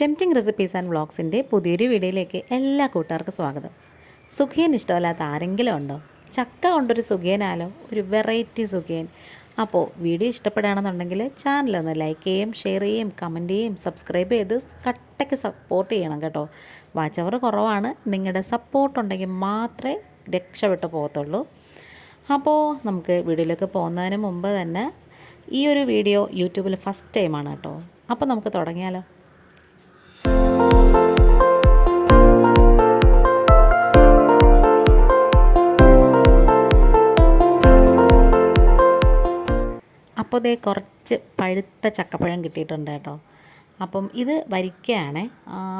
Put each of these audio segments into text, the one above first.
Tempting recipes and വ്ളോഗ്സിന്റെ പുതിയൊരു വീഡിയോയിലേക്ക് എല്ലാ കൂട്ടുകാർക്കും സ്വാഗതം. സുഖിയൻ ഇഷ്ടമല്ലാത്ത ആരെങ്കിലും ഉണ്ടോ? ചക്ക കൊണ്ടൊരു സുഖിയനാലോ? ഒരു വെറൈറ്റി സുഖിയൻ. അപ്പോൾ വീഡിയോ ഇഷ്ടപ്പെടുകയാണെന്നുണ്ടെങ്കിൽ ചാനലൊന്ന് ലൈക്ക് ചെയ്യും ഷെയർ ചെയ്യും കമന്റ് ചെയ്യും സബ്സ്ക്രൈബ് ചെയ്ത് കട്ടയ്ക്ക് സപ്പോർട്ട് ചെയ്യണം കേട്ടോ. വാച്ച് അവർ കുറവാണ്. നിങ്ങളുടെ സപ്പോർട്ട് ഉണ്ടെങ്കിൽ മാത്രമേ രക്ഷപ്പെട്ടു പോകത്തുള്ളൂ. അപ്പോൾ നമുക്ക് വീഡിയോയിലേക്ക് പോകുന്നതിന് മുമ്പ് തന്നെ ഈ ഒരു വീഡിയോ യൂട്യൂബിൽ ഫസ്റ്റ് ടൈമാണ് കേട്ടോ. അപ്പോൾ നമുക്ക് തുടങ്ങിയാലോ? അപ്പോൾ ദേ കുറച്ച് പഴുത്ത ചക്കപ്പഴം കിട്ടിയിട്ടുണ്ട് കേട്ടോ. അപ്പം ഇത് വരിക്കയാണ്.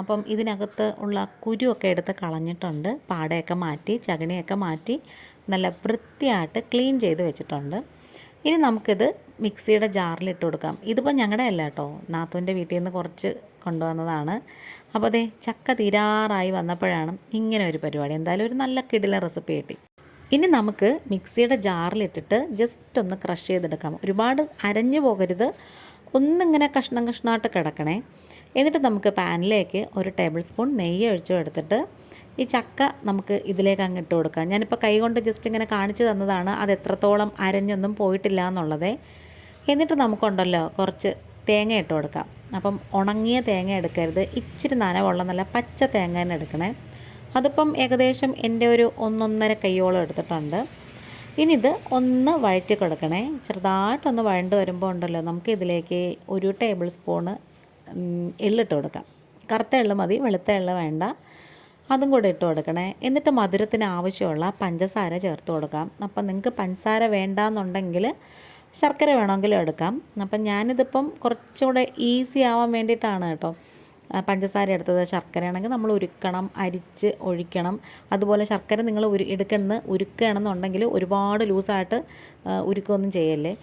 അപ്പം ഇതിനകത്ത് ഉള്ള കുരുവൊക്കെ എടുത്ത് കളഞ്ഞിട്ടുണ്ട്. പാടയൊക്കെ മാറ്റി ചകിണിയൊക്കെ മാറ്റി നല്ല വൃത്തിയായിട്ട് ക്ലീൻ ചെയ്ത് വെച്ചിട്ടുണ്ട്. ഇനി നമുക്കിത് മിക്സിയുടെ ജാറിൽ ഇട്ട് കൊടുക്കാം. ഇതിപ്പോൾ ഞങ്ങളുടെ അല്ല കേട്ടോ. നാത്തുവിന്റെ വീട്ടിൽ നിന്ന് കുറച്ച് കൊണ്ടുവന്നതാണ്. അപ്പോൾ അതെ ചക്ക തീരാറായി വന്നപ്പോഴാണ് ഇങ്ങനെ ഒരു പരിപാടി. എന്തായാലും ഒരു നല്ല കിടില റെസിപ്പി കിട്ടി. ഇനി നമുക്ക് മിക്സിയുടെ ജാറിലിട്ടിട്ട് ജസ്റ്റ് ഒന്ന് ക്രഷ് ചെയ്തെടുക്കാം. ഒരുപാട് അരഞ്ഞു പോകരുത്. ഒന്നിങ്ങനെ കഷ്ണം കഷ്ണമായിട്ട് കിടക്കണേ. എന്നിട്ട് നമുക്ക് പാനിലേക്ക് ഒരു ടേബിൾ സ്പൂൺ നെയ്യ് ഒഴിച്ചു എടുത്തിട്ട് ഈ ചക്ക നമുക്ക് ഇതിലേക്ക് അങ്ങ് ഇട്ട് കൊടുക്കാം. ഞാനിപ്പോൾ കൈ കൊണ്ട് ജസ്റ്റ് ഇങ്ങനെ കാണിച്ചു തന്നതാണ്. അത് എത്രത്തോളം അരഞ്ഞൊന്നും പോയിട്ടില്ല എന്നുള്ളതേ. എന്നിട്ട് നമുക്കുണ്ടല്ലോ കുറച്ച് തേങ്ങ ഇട്ട് കൊടുക്കാം. അപ്പം ഉണങ്ങിയ തേങ്ങ എടുക്കരുത്. ഇച്ചിരി നനവുള്ള നല്ല പച്ച തേങ്ങ തന്നെ എടുക്കണേ. അതിപ്പം ഏകദേശം എന്റെ ഒരു ഒന്നൊന്നര കൈയോളം എടുത്തിട്ടുണ്ട്. ഇനി ഇത് ഒന്ന് വഴറ്റി കൊടുക്കണേ. ചെറുതായിട്ടൊന്ന് വഴണ്ട് വരുമ്പോൾ ഉണ്ടല്ലോ നമുക്ക് ഇതിലേക്ക് ഒരു ടേബിൾ സ്പൂണ് എള്ളിട്ട് കൊടുക്കാം. കറുത്ത എള്ള് മതി വെളുത്ത എള്ള് വേണ്ട. അതും കൂടെ ഇട്ട് കൊടുക്കണേ. എന്നിട്ട് മധുരത്തിന് ആവശ്യമുള്ള പഞ്ചസാര ചേർത്ത് കൊടുക്കാം. അപ്പം നിങ്ങൾക്ക് പഞ്ചസാര വേണ്ടാന്നുണ്ടെങ്കിൽ ശർക്കര വേണമെങ്കിലും എടുക്കാം. അപ്പം ഞാനിതിപ്പം കുറച്ചുകൂടെ ഈസി ആവാൻ വേണ്ടിയിട്ടാണ് കേട്ടോ. പഞ്ചസാര എടുത്തത് ശർക്കരയാണെങ്കിൽ നമ്മൾ ഉരുക്കണം അരിച്ച് ഒഴിക്കണം. അതുപോലെ ശർക്കര നിങ്ങൾ ഉരു എടുക്കണമെന്ന് ഉരുക്കുകയാണെന്നുണ്ടെങ്കിൽ ഒരുപാട് ലൂസായിട്ട് ഉരുക്കുകയൊന്നും ചെയ്യല്ലേ.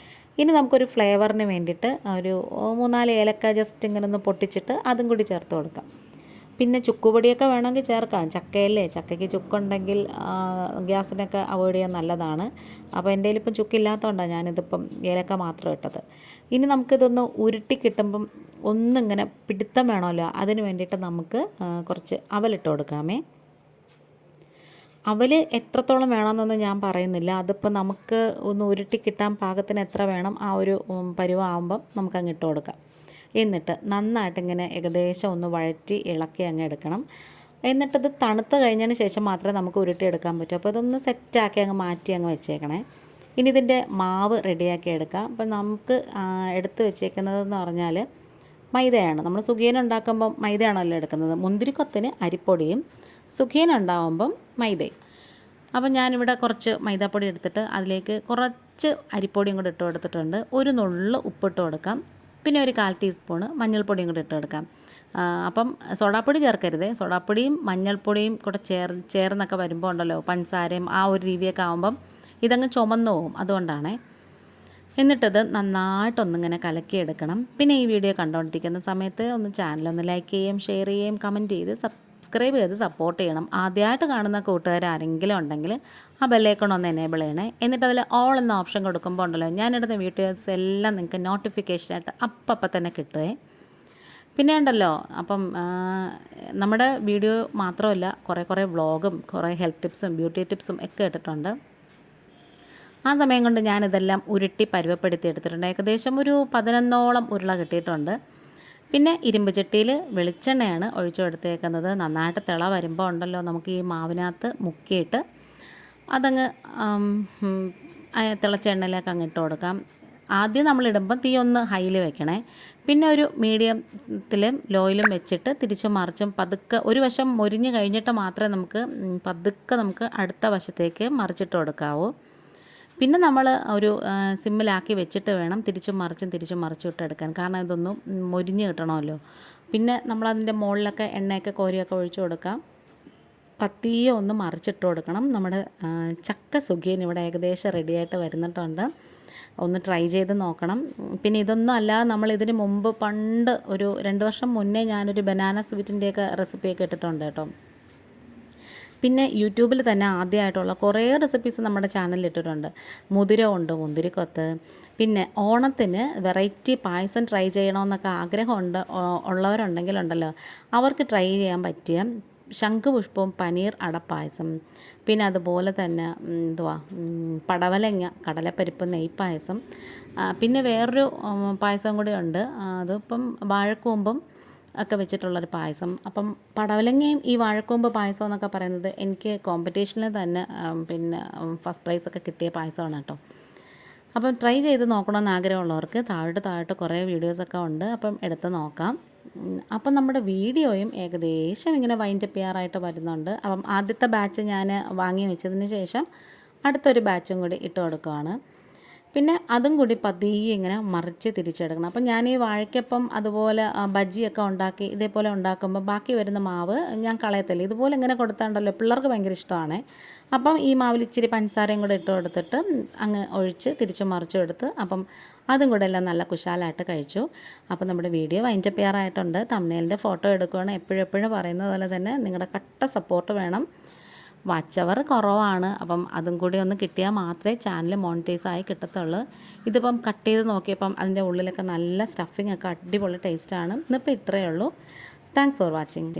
ഇനി നമുക്കൊരു ഫ്ലേവറിന് വേണ്ടിയിട്ട് ഒരു മൂന്നാൽ ഏലക്ക ജസ്റ്റ് ഇങ്ങനെ ഒന്ന് പൊട്ടിച്ചിട്ട് അതും കൂടി ചേർത്ത് കൊടുക്കാം. പിന്നെ ചുക്കുപൊടിയൊക്കെ വേണമെങ്കിൽ ചേർക്കാം. ചക്കയല്ലേ ചക്കയ്ക്ക് ചുക്കുണ്ടെങ്കിൽ ഗ്യാസിനൊക്കെ അവോയ്ഡ് ചെയ്യാൻ നല്ലതാണ്. അപ്പോൾ എന്റെ ഇപ്പം ചുക്കില്ലാത്തതുകൊണ്ടാണ് ഞാനിതിപ്പം ഏലക്ക മാത്രം ഇട്ടത്. ഇനി നമുക്കിതൊന്ന് ഉരുട്ടി കിട്ടുമ്പം ഒന്നിങ്ങനെ പിടുത്തം വേണമല്ലോ. അതിന് വേണ്ടിയിട്ട് നമുക്ക് കുറച്ച് അവലിട്ട് കൊടുക്കാമേ. അവൽ എത്രത്തോളം വേണമെന്നൊന്നും ഞാൻ പറയുന്നില്ല. അതിപ്പോൾ നമുക്ക് ഒന്ന് ഉരുട്ടി കിട്ടാൻ പാകത്തിന് എത്ര വേണം ആ ഒരു പരുവാകുമ്പം നമുക്ക് അങ്ങ് ഇട്ട് കൊടുക്കാം. എന്നിട്ട് നന്നായിട്ട് ഇങ്ങനെ ഏകദേശം ഒന്ന് വഴറ്റി ഇളക്കി അങ്ങ് എടുക്കണം. എന്നിട്ടത് തണുത്ത് കഴിഞ്ഞതിന് ശേഷം മാത്രമേ നമുക്ക് ഉരുട്ടി എടുക്കാൻ പറ്റൂ. അപ്പോൾ ഇതൊന്ന് സെറ്റാക്കി അങ്ങ് മാറ്റി അങ്ങ് വെച്ചേക്കണേ. ഇനി ഇതിന്റെ മാവ് റെഡിയാക്കി എടുക്കാം. അപ്പോൾ നമുക്ക് എടുത്ത് വെച്ചേക്കുന്നതെന്ന് പറഞ്ഞാൽ മൈദയാണ്. നമ്മൾ സുഖിയൻ ഉണ്ടാക്കുമ്പം മൈദയാണല്ലോ എടുക്കുന്നത്. മുന്തിരിക്കൊത്തിന് അരിപ്പൊടിയും സുഖിയൻ ഉണ്ടാകുമ്പം മൈദയും. അപ്പം ഞാനിവിടെ കുറച്ച് മൈദാപ്പൊടി എടുത്തിട്ട് അതിലേക്ക് കുറച്ച് അരിപ്പൊടിയും കൂടി ഇട്ട് കൊടുത്തിട്ടുണ്ട്. ഒരു നുള്ളു ഉപ്പിട്ട് കൊടുക്കാം. പിന്നെ ഒരു കാൽ ടീസ്പൂണ് മഞ്ഞൾപ്പൊടിയും കൂടി ഇട്ട് കൊടുക്കാം. അപ്പം സോഡാപ്പൊടി ചേർക്കരുത്. സോഡാപ്പൊടിയും മഞ്ഞൾപ്പൊടിയും കൂടെ ചേർ ചേർന്നൊക്കെ വരുമ്പോൾ ഉണ്ടല്ലോ പഞ്ചസാരയും ആ ഒരു രീതിയൊക്കെ ആകുമ്പം ഇതങ്ങ് ചുമന്നു പോകും അതുകൊണ്ടാണേ. എന്നിട്ടത് നന്നായിട്ടൊന്നിങ്ങനെ കലക്കിയെടുക്കണം. പിന്നെ ഈ വീഡിയോ കണ്ടുകൊണ്ടിരിക്കുന്ന സമയത്ത് ഒന്ന് ചാനലൊന്ന് ലൈക്ക് ചെയ്യുകയും ഷെയർ ചെയ്യുകയും കമന്റ് ചെയ്ത് സബ്സ്ക്രൈബ് ചെയ്ത് സപ്പോർട്ട് ചെയ്യണം. ആദ്യമായിട്ട് കാണുന്ന കൂട്ടുകാർ ആരെങ്കിലും ഉണ്ടെങ്കിൽ ആ ബെല്ലൈക്കൺ ഒന്ന് എനേബിൾ ചെയ്യണേ. എന്നിട്ട് അതിൽ ഓൾ എന്ന ഓപ്ഷൻ കൊടുക്കുമ്പോൾ ഉണ്ടല്ലോ ഞാനിടുന്ന വീഡിയോസ് എല്ലാം നിങ്ങൾക്ക് നോട്ടിഫിക്കേഷനായിട്ട് അപ്പം തന്നെ കിട്ടുമേ പിന്നെ ഉണ്ടല്ലോ അപ്പം നമ്മുടെ വീഡിയോ മാത്രമല്ല കുറേ കുറേ വ്ളോഗും കുറേ ഹെൽത്ത് ടിപ്സും ബ്യൂട്ടി ടിപ്സും ഒക്കെ ഇട്ടിട്ടുണ്ട്. ആ സമയം കൊണ്ട് ഞാനിതെല്ലാം ഉരുട്ടി പരുവപ്പെടുത്തി എടുത്തിട്ടുണ്ട്. ഏകദേശം ഒരു പതിനൊന്നോളം ഉരുള കിട്ടിയിട്ടുണ്ട്. പിന്നെ ഇരുമ്പ് ചട്ടിയിൽ വെളിച്ചെണ്ണയാണ് ഒഴിച്ചു കൊടുത്തേക്കുന്നത്. നന്നായിട്ട് തിള വരുമ്പോൾ ഉണ്ടല്ലോ നമുക്ക് ഈ മാവിനകത്ത് മുക്കിയിട്ട് അതങ്ങ് തിളച്ച എണ്ണയിലേക്ക് അങ്ങ് ഇട്ട് കൊടുക്കാം. ആദ്യം നമ്മളിടുമ്പം തീ ഒന്ന് ഹൈയിൽ വെക്കണേ. പിന്നെ ഒരു മീഡിയത്തിലും ലോയിലും വെച്ചിട്ട് തിരിച്ചും മറിച്ചും പതുക്കെ ഒരു വശം മൊരിഞ്ഞ് കഴിഞ്ഞിട്ട് മാത്രമേ നമുക്ക് പതുക്കെ നമുക്ക് അടുത്ത വശത്തേക്ക് മറിച്ചിട്ട് കൊടുക്കാവൂ. പിന്നെ നമ്മൾ ഒരു സിമ്മിലാക്കി വെച്ചിട്ട് വേണം തിരിച്ചും മറിച്ചും തിരിച്ചും മറിച്ചും ഇട്ടെടുക്കാൻ കാരണം ഇതൊന്നും മൊരിഞ്ഞ് കിട്ടണമല്ലോ. പിന്നെ നമ്മളതിന്റെ മുകളിലൊക്കെ എണ്ണയൊക്കെ കോരിയൊക്കെ ഒഴിച്ചു കൊടുക്കാം. പത്തിയെ ഒന്ന് മറിച്ചിട്ട് കൊടുക്കണം. നമ്മുടെ ചക്ക സുഖിയൻ ഇവിടെ ഏകദേശം റെഡിയായിട്ട് വരുന്നിട്ടുണ്ട്. ഒന്ന് ട്രൈ ചെയ്ത് നോക്കണം. പിന്നെ ഇതൊന്നും അല്ലാതെ നമ്മൾ ഇതിന് മുമ്പ് പണ്ട് ഒരു രണ്ട് വർഷം മുന്നേ ഞാനൊരു ബനാന സ്വീറ്റിന്റെയൊക്കെ റെസിപ്പിയൊക്കെ ഇട്ടിട്ടുണ്ട് കേട്ടോ. പിന്നെ യൂട്യൂബിൽ തന്നെ ആദ്യമായിട്ടുള്ള കുറേ റെസിപ്പീസ് നമ്മുടെ ചാനലിൽ ഇട്ടിട്ടുണ്ട്. മുതിര ഉണ്ട് മുന്തിരിക്കൊത്ത്. പിന്നെ ഓണത്തിന് വെറൈറ്റി പായസം ട്രൈ ചെയ്യണമെന്നൊക്കെ ആഗ്രഹമുണ്ട് ഉള്ളവരുണ്ടെങ്കിലുണ്ടല്ലോ. അവർക്ക് ട്രൈ ചെയ്യാൻ പറ്റിയ ശംഖുപുഷ്പവും പനീർ അടപ്പായസം. പിന്നെ അതുപോലെ തന്നെ എന്തുവാ പടവലങ്ങ കടലപ്പരിപ്പ് നെയ്പ്പായസം പിന്നെ വേറൊരു പായസം കൂടി ഉണ്ട് അതിപ്പം വാഴക്കൂമ്പും ഒക്കെ വെച്ചിട്ടുള്ളൊരു പായസം. അപ്പം പടവലങ്ങയും ഈ വാഴക്കൂമ്പ് പായസം എന്നൊക്കെ പറയുന്നത് എനിക്ക് കോമ്പറ്റീഷനിൽ തന്നെ പിന്നെ ഫസ്റ്റ് പ്രൈസ് ഒക്കെ കിട്ടിയ പായസമാണ് കേട്ടോ. അപ്പം ട്രൈ ചെയ്ത് നോക്കണമെന്ന് ആഗ്രഹമുള്ളവർക്ക് താഴോട്ട് താഴോട്ട് കുറേ വീഡിയോസൊക്കെ ഉണ്ട്. അപ്പം എടുത്ത് നോക്കാം. അപ്പം നമ്മുടെ വീഡിയോയും ഏകദേശം ഇങ്ങനെ വൈൻഡ് അപ്പ് ചെയ്യാറായിട്ട് വരുന്നുണ്ട്. അപ്പം ആദ്യത്തെ ബാച്ച് ഞാൻ വാങ്ങി വെച്ചതിന് ശേഷം അടുത്തൊരു ബാച്ചും കൂടി ഇട്ട് കൊടുക്കുകയാണ് പിന്നെ അതും കൂടി പതിയെ ഇങ്ങനെ മറിച്ച് തിരിച്ചെടുക്കണം. അപ്പം ഞാൻ ഈ വാഴയ്ക്കപ്പം അതുപോലെ ബജ്ജിയൊക്കെ ഉണ്ടാക്കി ഇതേപോലെ ഉണ്ടാക്കുമ്പോൾ ബാക്കി വരുന്ന മാവ് ഞാൻ കളയത്തില്ല. ഇതുപോലെ ഇങ്ങനെ കൊടുത്താണ്ടല്ലോ പിള്ളേർക്ക് ഭയങ്കര ഇഷ്ടമാണ്. അപ്പം ഈ മാവിൽ ഇച്ചിരി പഞ്ചസാരയും കൂടെ ഇട്ട് കൊടുത്തിട്ട് അങ്ങ് ഒഴിച്ച് തിരിച്ച് മറിച്ചും എടുത്ത് അപ്പം അതും കൂടെ എല്ലാം നല്ല കുശാലായിട്ട് കഴിച്ചു. അപ്പം നമ്മുടെ വീഡിയോ വൈൻഡപ്പ് ചെയ്യാറായിട്ടുണ്ട്. തമ്മനേലിന്റെ ഫോട്ടോ എടുക്കുകയാണ് എപ്പോഴും എപ്പോഴും പറയുന്നത് പോലെ തന്നെ നിങ്ങളുടെ കട്ട സപ്പോർട്ട് വേണം. വാച്ച് അവർ കുറവാണ്. അപ്പം അതും കൂടി ഒന്ന് കിട്ടിയാൽ മാത്രമേ ചാനൽ മോണിറ്റൈസ് ആയി കിട്ടത്തുള്ളൂ. ഇതിപ്പം കട്ട് ചെയ്ത് നോക്കിയപ്പം അതിന്റെ ഉള്ളിലൊക്കെ നല്ല സ്റ്റഫിങ് ഒക്കെ അടിപൊളി ടേസ്റ്റാണ് ഇന്നിപ്പോൾ ഇത്രയേ ഉള്ളൂ. Thanks for watching